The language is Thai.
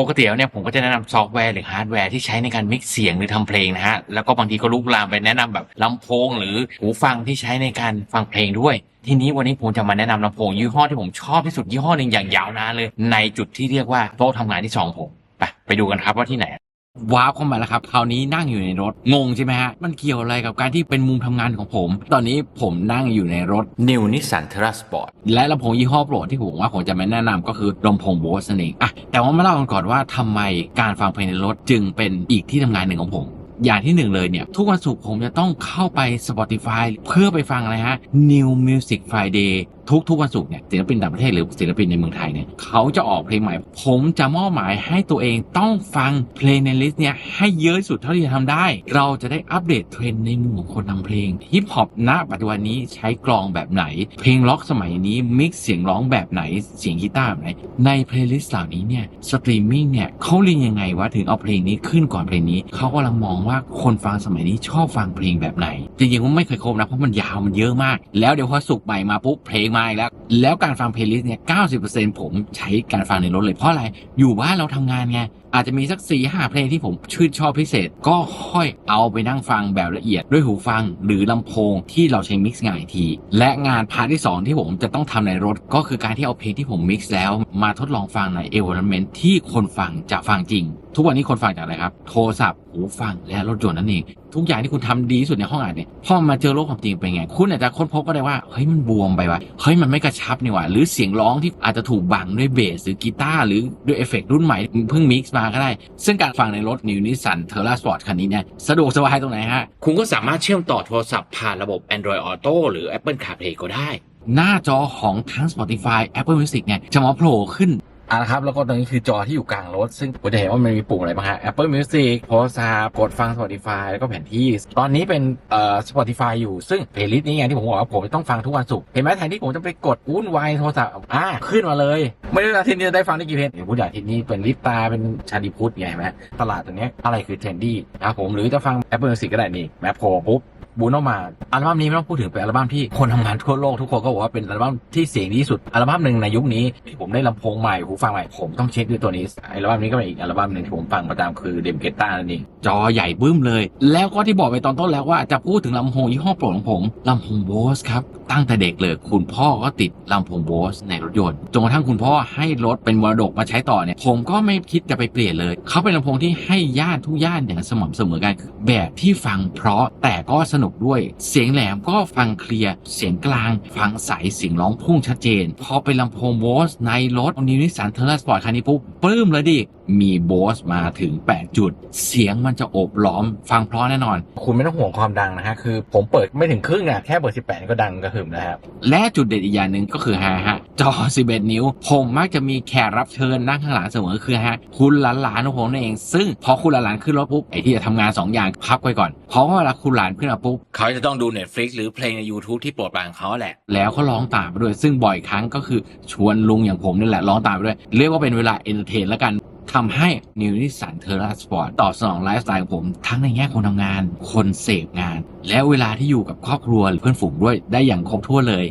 ปกติแล้วเนี่ยผมก็จะแนะนำซอฟต์แวร์หรือฮาร์ดแวร์ที่ใช้ในการมิกเสียงหรือทำเพลงนะฮะ แล้วก็บางทีก็ลุกลามไปแนะนำแบบลำโพงหรือหูฟังที่ใช้ในการฟังเพลงด้วย ทีนี้วันนี้ผมจะมาแนะนำลำโพงยี่ห้อที่ผมชอบที่สุดยี่ห้อหนึ่งอย่างยาวนานเลย ในจุดที่เรียกว่าโต๊ะทำงานที่สองผมไปไปดูกันครับว่าที่ไหน ว้าวเข้ามาแล้วครับคราวนี้นั่งอยู่ในรถงงใช่ไหมฮะมันเกี่ยวอะไรกับการที่เป็นมุมทำงานของผม ตอนนี้ผมนั่งอยู่ในรถ New Nissan Terra Sport และลำโพงยี่ห้อโปรดที่ผมว่าผมจะมาแนะนำก็คือลำโพง Bose นั่นเองอะแต่ว่ามาเล่ากันก่อนว่าทำไมการฟังเพลงในรถจึงเป็นอีกที่ทำงานหนึ่งของผมอย่างที่หนึ่งเลยเนี่ย ทุกวันศุกร์ผมจะต้องเข้าไป Spotify เพื่อไปฟังอะไรฮะ New Music Friday ทุกทุกวันศุกร์เนี่ยศิลปินต่างประเทศหรือศิลปินในเมืองไทยเนี่ยเขาจะออกเพลงใหม่ ผมจะมอบหมายให้ตัวเองต้องฟังเพลงในลิสต์เนี่ยให้เยอะสุดเท่าที่จะทำได้ เราจะได้อัปเดตเทรนด์ในมุมของคนทำเพลงฮิปฮอปณปัจจุบันนี้ใช้กลองแบบไหน เพลงล็อกสมัยนี้มิกซ์เสียงร้องแบบไหนเสียงกีตาร์แบบไหนในเพลย์ลิสต์เหล่านี้เนี่ยสตรีมมิ่งเนี่ยเขาเรียนยังไงวะถึงเอาเพลงนี้ขึ้นก่อนเพลงนี้เขากำลังมองว่าคนฟังสมัยนี้ชอบฟังเพลงแบบไหนจริงๆผมไม่เคยครบนะเพราะมันยาวมันเยอะมาก แล้วเดี๋ยวพอสุกใหม่มาปุ๊บเพลงมาอีกแล้ว แล้วการฟังเพลย์ลิสต์เนี่ย90%ผมใช้การฟังในรถเลยเพราะอะไร อยู่บ้านเราทำงานไง อาจจะมีสัก4ีหเพลงที่ผมชื่นชอบพิเศษ ก็ค่อยเอาไปนั่งฟังแบบละเอียดด้วยหูฟังหรือลำโพงที่เราใช้มิกซ์งานที และงานพาร์ทที่ 2 ที่ผมจะต้องทำในรถ ก็คือการที่เอาเพลงที่ผมมิกซ์แล้วมาทดลองฟังในเอเวอร์เมนที่คนฟังจะฟังจริง ทุกวันนี้คนฟังจากอะไรครับ โทรศัพท์หูฟังและรถยนต์นั่นเอง ทุกอย่างที่คุณทำดีที่สุดในห้องอัดเนี่ยพอมาเจอโลกความจริงเป็นไง คุณอาจจะค้นพบก็ได้ว่าเฮ้ยมันบวมไปว่ะเฮ้ยมันไม่กระชับนี่ว่าหรือเสียงร้องที่อาจจะถูกบังด้วยเบสหรือกีตาร์หรือด้วยเอฟเฟกต์รุ่นใหม่เพิ่งมิกซ์มาก็ได้ ซึ่งการฟังในรถ New Nissan Terra Sport คันนี้เนี่ยสะดวกสบายตรงไหนฮะ คุณก็สามารถเชื่อมต่อโทรศัพท์ผ่านระบบ Android Auto หรือ Apple CarPlay ก็ได้ หน้าจอของทั้ง Spotify Apple Music เนี่ยจะมาโผล่ขึ้น อะนะครับแล้วก็ตรงนี้คือจอที่อยู่กลางรถ ซึ่งผมจะเห็นว่ามันมีปุ่มอะไรบ้างฮะ Apple Music โทรศัพท์กดฟัง Spotify แล้วก็แผนที่ ตอนนี้เป็นเอ่อ Spotify อยู่ซึ่งเพลย์ลิสต์นี้ไงที่ผมบอกว่าผมต้องฟังทุกวันศุกร์เห็นไหมแทนที่ผมจะไปกดวุ่นวายโทรศัพท์อ่าขึ้นมาเลย ไม่ได้อาทิตย์นี้จะได้ฟังได้กี่เพลงเดี๋ยวพูดอย่างทิตย์นี้เป็นลิปตาเป็นชาดิพุทธไงเห็นไหมตลาดตรงนี้อะไรคือเทรนดี้นะครับผมหรือจะฟัง Apple Music ก็ได้นี่แมปโผล่ปุ๊บ บูโนมาอัลบั้มนี้ไม่ต้องพูดถึงเป็นอัลบั้มที่คนทำงานทั่วโลกทุกคนก็บอกว่าเป็นอัลบั้มที่เสียงดีที่สุดอัลบั้มหนึ่งในยุคนี้ที่ผมได้ลำโพงใหม่หูฟังใหม่ผมต้องเช็คด้วยตัวนี้อัลบั้มนี้ก็เป็นอีกอัลบั้มหนึ่งที่ผมฟังประจำคือเดมเกต้านั่นเองจอใหญ่บึ้มเลย แล้วก็ที่บอกไปตอนต้นแล้วว่าจะพูดถึงลำโพงยี่ห้อโปรดของผมลำโพงโบสครับตั้งแต่เด็กเลยคุณพ่อก็ติดลำโพงโบสในรถยนต์จนกระทั่งคุณพ่อให้รถเป็นมรดกมาใช้ต่อเนี่ยผมก็ไม่คิดจะไปเปลี่ยนเลยเขาเป็นลำโพงที่ให้ย่านทุกย่านอย่างสม่ำเสมอกันแบบที่ฟังเพราะแต่ก็สนุกด้วย เสียงแหลมก็ฟังเคลียร์ เสียงกลาง ฟังใสเสียงร้องพุ่งชัดเจน พอไปลำโพงโบสในรถนิวนิสันเทอร์สปอร์ตคันนี้ปุ๊บปลื้มเลยดิ มีโบสมาถึง 8 จุด เสียงมันจะโอบล้อมฟังเพราะแน่นอน คุณไม่ต้องห่วงความดังนะฮะ คือผมเปิดไม่ถึงครึ่งอะแค่เบอร์18 ก็ดังกระหึ่มนะครับ และจุดเด่นอีกอย่างหนึ่งก็คือฮะฮะ จอ 11 นิ้ว ผมมักจะมีแขกรับเชิญนั่งข้างหลังเสมอคือฮะ คุณหลานๆของผมนั่นเอง ซึ่งพอคุณหลานๆขึ้นรถปุ๊บไอ้ที่จะทำงาน 2 อย่างพักไว้ก่อน เพราะว่าเวลาคุณหลานขึ้นมาปุ๊บเขาจะต้องดู Netflix หรือเพลงใน YouTube ที่โปรดปรานของเขาแหละ แล้วก็ร้องตามไปด้วย ซึ่งบ่อยครั้งก็คือชวนลุงอย่างผมนี่แหละร้องตามไปด้วย เรียกว่าเป็นเวลาเอนเตอร์เทนแล้วกัน ทำให้ New Nissan Terra Sport ตอบสนองไลฟ์สไตล์ของผม ทั้งในแง่คนทำงาน คนเสพงาน และเวลาที่อยู่กับครอบครัวหรือเพื่อนฝูงด้วยได้อย่างครบถ้วนเลย